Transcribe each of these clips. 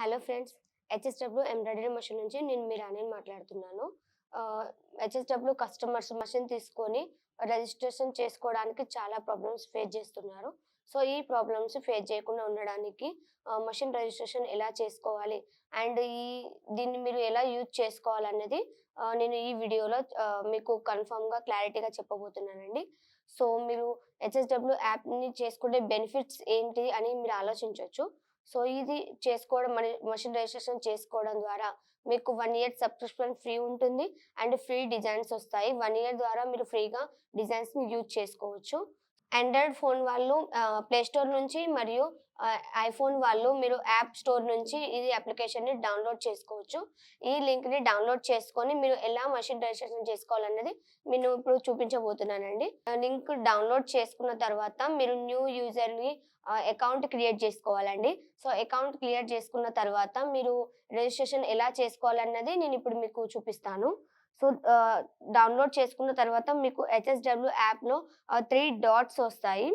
Hello friends HSW embroidery machine నుంచి నేను మీరు అని మాట్లాడుతున్నాను. హెచ్ఎస్డబ్ల్యూ కస్టమర్స్ మషిన్ తీసుకొని రిజిస్ట్రేషన్ చేసుకోవడానికి చాలా ప్రాబ్లమ్స్ ఫేస్ చేస్తున్నారు. సో ఈ ప్రాబ్లమ్స్ ఫేస్ చేయకుండా ఉండడానికి మషిన్ రిజిస్ట్రేషన్ ఎలా చేసుకోవాలి అండ్ ఈ దీన్ని మీరు ఎలా యూజ్ చేసుకోవాలన్నది నేను ఈ వీడియోలో మీకు కన్ఫామ్గా క్లారిటీగా చెప్పబోతున్నానండి. సో మీరు హెచ్ఎస్డబ్ల్యూ యాప్ని చేసుకుంటే బెనిఫిట్స్ ఏంటి అని మీరు ఆలోచించవచ్చు సో ఇది చేసుకోవడం మషిన్ రిజిస్ట్రేషన్ చేసుకోవడం ద్వారా మీకు వన్ ఇయర్ సబ్స్క్రిప్షన్ ఫ్రీ ఉంటుంది అండ్ ఫ్రీ డిజైన్స్ వస్తాయి. వన్ ఇయర్ ద్వారా మీరు ఫ్రీగా డిజైన్స్ని యూజ్ చేసుకోవచ్చు. ఆండ్రాయిడ్ ఫోన్ వాళ్ళు ప్లే స్టోర్ నుంచి మరియు ఐఫోన్ వాళ్ళు మీరు యాప్ స్టోర్ నుంచి ఇది అప్లికేషన్ని డౌన్లోడ్ చేసుకోవచ్చు. ఈ లింక్ని డౌన్లోడ్ చేసుకొని మీరు ఎలా మషిన్ రిజిస్ట్రేషన్ చేసుకోవాలన్నది నేను ఇప్పుడు చూపించబోతున్నానండి. లింక్ డౌన్లోడ్ చేసుకున్న తర్వాత మీరు న్యూ యూజర్ని అకౌంట్ క్రియేట్ చేసుకోవాలండి. సో అకౌంట్ క్రియేట్ చేసుకున్న తర్వాత మీరు రిజిస్ట్రేషన్ ఎలా చేసుకోవాలన్నది నేను ఇప్పుడు మీకు చూపిస్తాను. సో డౌన్లోడ్ చేసుకున్న తర్వాత మీకు హెచ్ఎస్డబ్ల్యూ యాప్లో త్రీ డాట్స్ వస్తాయి.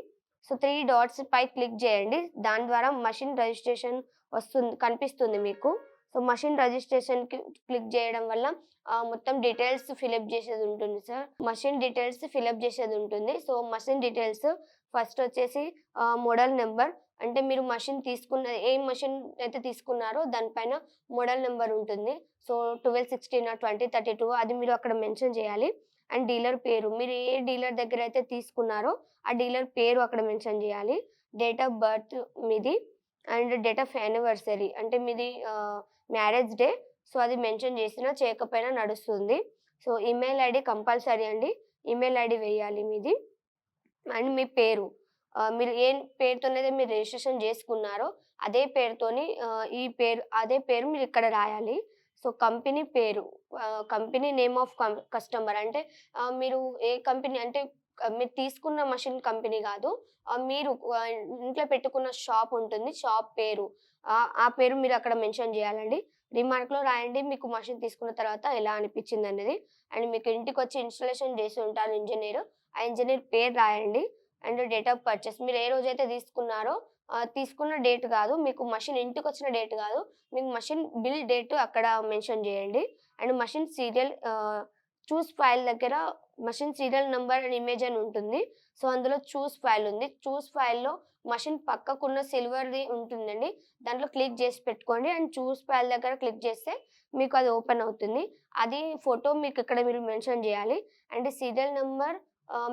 సో త్రీ డాట్స్ పై క్లిక్ చేయండి. దాని ద్వారా మషిన్ రిజిస్ట్రేషన్ వస్తుంది కనిపిస్తుంది మీకు. సో మషిన్ రిజిస్ట్రేషన్కి క్లిక్ చేయడం వల్ల మొత్తం డీటెయిల్స్ ఫిలప్ చేసేది ఉంటుంది సార్. మషిన్ డీటెయిల్స్ ఫిలప్ చేసేది ఉంటుంది. సో మషిన్ డీటెయిల్స్ ఫస్ట్ వచ్చేసి మోడల్ నెంబర్ అంటే మీరు మషిన్ తీసుకున్న ఏ మషిన్ అయితే తీసుకున్నారో దానిపైన మోడల్ నెంబర్ ఉంటుంది. So twelve sixteen twenty thirty two అది మీరు అక్కడ మెన్షన్ చేయాలి. అండ్ డీలర్ పేరు మీరు ఏ డీలర్ దగ్గర అయితే తీసుకున్నారో ఆ డీలర్ పేరు అక్కడ మెన్షన్ చేయాలి. డేట్ ఆఫ్ బర్త్ మీది అండ్ డేట్ ఆఫ్ యానివర్సరీ అంటే మీది మ్యారేజ్ డే. సో అది మెన్షన్ చేసినా చేయకపోయినా నడుస్తుంది. సో ఈమెయిల్ ఐడి కంపల్సరీ అండి. ఈమెయిల్ ఐడి వేయాలి మీది. అండ్ మీ పేరు. మీరు ఏ పేరుతోనైతే మీరు రిజిస్ట్రేషన్ చేసుకున్నారో అదే పేరుతోని ఈ పేరు అదే పేరు మీరు ఇక్కడ రాయాలి. సో కంపెనీ పేరు కంపెనీ నేమ్ ఆఫ్ కస్టమర్ అంటే మీరు ఏ కంపెనీ అంటే మీరు తీసుకున్న మషిన్ కంపెనీ కాదు మీరు ఇంట్లో పెట్టుకున్న షాప్ ఉంటుంది షాప్ పేరు ఆ ఆ పేరు మీరు అక్కడ మెన్షన్ చేయాలండి. రిమార్క్లో రాయండి మీకు మషిన్ తీసుకున్న తర్వాత ఎలా అనిపించింది అనేది అండ్ మీకు ఇంటికి వచ్చి ఇన్స్టాలేషన్ చేసి ఉంటారు ఇంజనీర్ ఆ ఇంజనీర్ పేరు రాయండి. And date of purchase. మీరు ఏ రోజైతే తీసుకున్నారో తీసుకున్న డేట్ కాదు మీకు మషిన్ ఇంటికి వచ్చిన డేట్ కాదు మీకు మషిన్ బిల్ డేట్ అక్కడ మెన్షన్ చేయండి. And machine serial choose file దగ్గర machine serial number and image అని ఉంటుంది. సో అందులో చూస్ ఫైల్ ఉంది. చూస్ ఫైల్లో మషిన్ పక్కకున్న సిల్వర్ది ఉంటుందండి. దాంట్లో క్లిక్ చేసి పెట్టుకోండి. అండ్ చూస్ ఫైల్ దగ్గర క్లిక్ చేస్తే మీకు అది ఓపెన్ అవుతుంది. అది ఫోటో మీకు ఇక్కడ మీరు మెన్షన్ చేయాలి. And serial number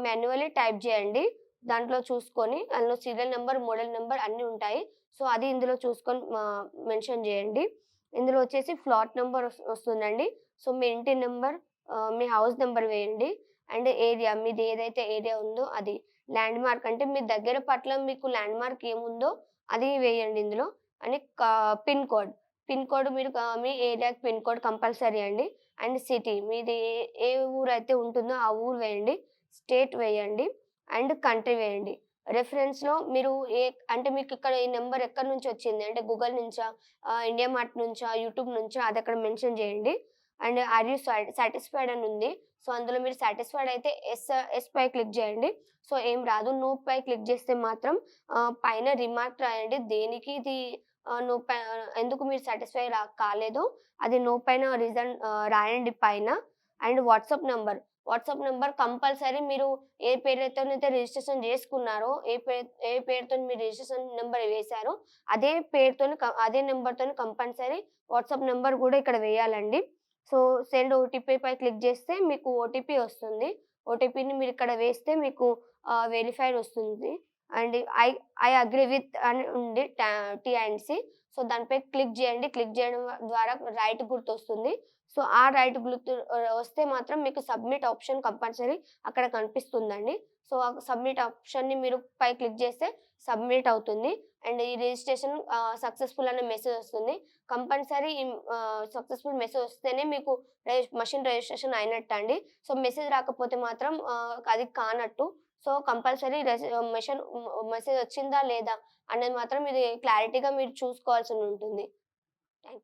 manually type చేయండి. దాంట్లో చూసుకొని అందులో సీరియల్ నెంబర్ మోడల్ నెంబర్ అన్నీ ఉంటాయి. సో అది ఇందులో చూసుకొని మెన్షన్ చేయండి. ఇందులో వచ్చేసి ఫ్లాట్ నెంబర్ వస్తుందండి. సో మీ ఇంటి నెంబర్ మీ హౌస్ నెంబర్ వేయండి. అండ్ ఏరియా మీది ఏదైతే ఏరియా ఉందో అది. ల్యాండ్ మార్క్ అంటే మీ దగ్గర పట్ల మీకు ల్యాండ్ మార్క్ ఏముందో అది వేయండి ఇందులో. అని పిన్ కోడ్. పిన్ కోడ్ మీరు మీ ఏరియాకి పిన్ కోడ్ కంపల్సరీ అండి. అండ్ సిటీ మీది ఏ- ఏ ఊరు అయితే ఉంటుందో ఆ ఊరు వేయండి. స్టేట్ వేయండి. అండ్ కంట్రీ వేయండి. రెఫరెన్స్లో మీరు ఏ అంటే మీకు ఇక్కడ ఈ నెంబర్ ఎక్కడి నుంచి వచ్చింది? అంటే గూగుల్ నుంచా ఇండియా మార్ట్ నుంచా యూట్యూబ్ నుంచా అది అక్కడ మెన్షన్ చేయండి. అండ్ ఆర్ యూ సాటిస్ఫైడ్ అని ఉంది. సో అందులో మీరు సాటిస్ఫైడ్ అయితే ఎస్ ఎస్ పై క్లిక్ చేయండి. సో ఏం రాదు. నో పై క్లిక్ చేస్తే మాత్రం పైన రిమార్క్ రాయండి. దేనికి ఇది నో పై ఎందుకు మీరు సాటిస్ఫై రా కాలేదో. అది నో పైన రీజన్ రాయండి పైన. And WhatsApp number. WhatsApp number compulsory మీరు ఏ పేరుతోనైతే రిజిస్ట్రేషన్ చేసుకున్నారో ఏ పేరు ఏ పేరుతో మీరు రిజిస్ట్రేషన్ నెంబర్ వేశారో అదే పేరుతో అదే నెంబర్తో కంపల్సరీ వాట్సాప్ నెంబర్ కూడా ఇక్కడ వేయాలండి. సో సెండ్ ఓటీపీ పై క్లిక్ చేస్తే మీకు ఓటీపీ వస్తుంది. ఓటీపీని మీరు ఇక్కడ వేస్తే మీకు వెరిఫైడ్ వస్తుంది. And I I agree with అని ఉంది టీ అండ్ సి. సో దానిపై క్లిక్ చేయండి. క్లిక్ చేయడం ద్వారా రైట్ గుర్తు వస్తుంది సో ఆ రైట్ గుర్తు వస్తే మాత్రం మీకు సబ్మిట్ ఆప్షన్ కంపల్సరీ అక్కడ కనిపిస్తుందండి. సో ఆ సబ్మిట్ ఆప్షన్ని మీరు పై క్లిక్ చేస్తే సబ్మిట్ అవుతుంది. అండ్ ఈ రిజిస్ట్రేషన్ సక్సెస్ఫుల్ అనే మెసేజ్ వస్తుంది. కంపల్సరీ సక్సెస్ఫుల్ మెసేజ్ వస్తేనే మీకు మషిన్ రిజిస్ట్రేషన్ అయినట్టు అండి సో మెసేజ్ రాకపోతే మాత్రం అది కానట్టు. సో కంపల్సరీ మెషన్ మెసేజ్ వచ్చిందా లేదా అనేది మాత్రం ఇది క్లారిటీగా మీరు చూసుకోవాల్సి ఉంటుంది. థ్యాంక్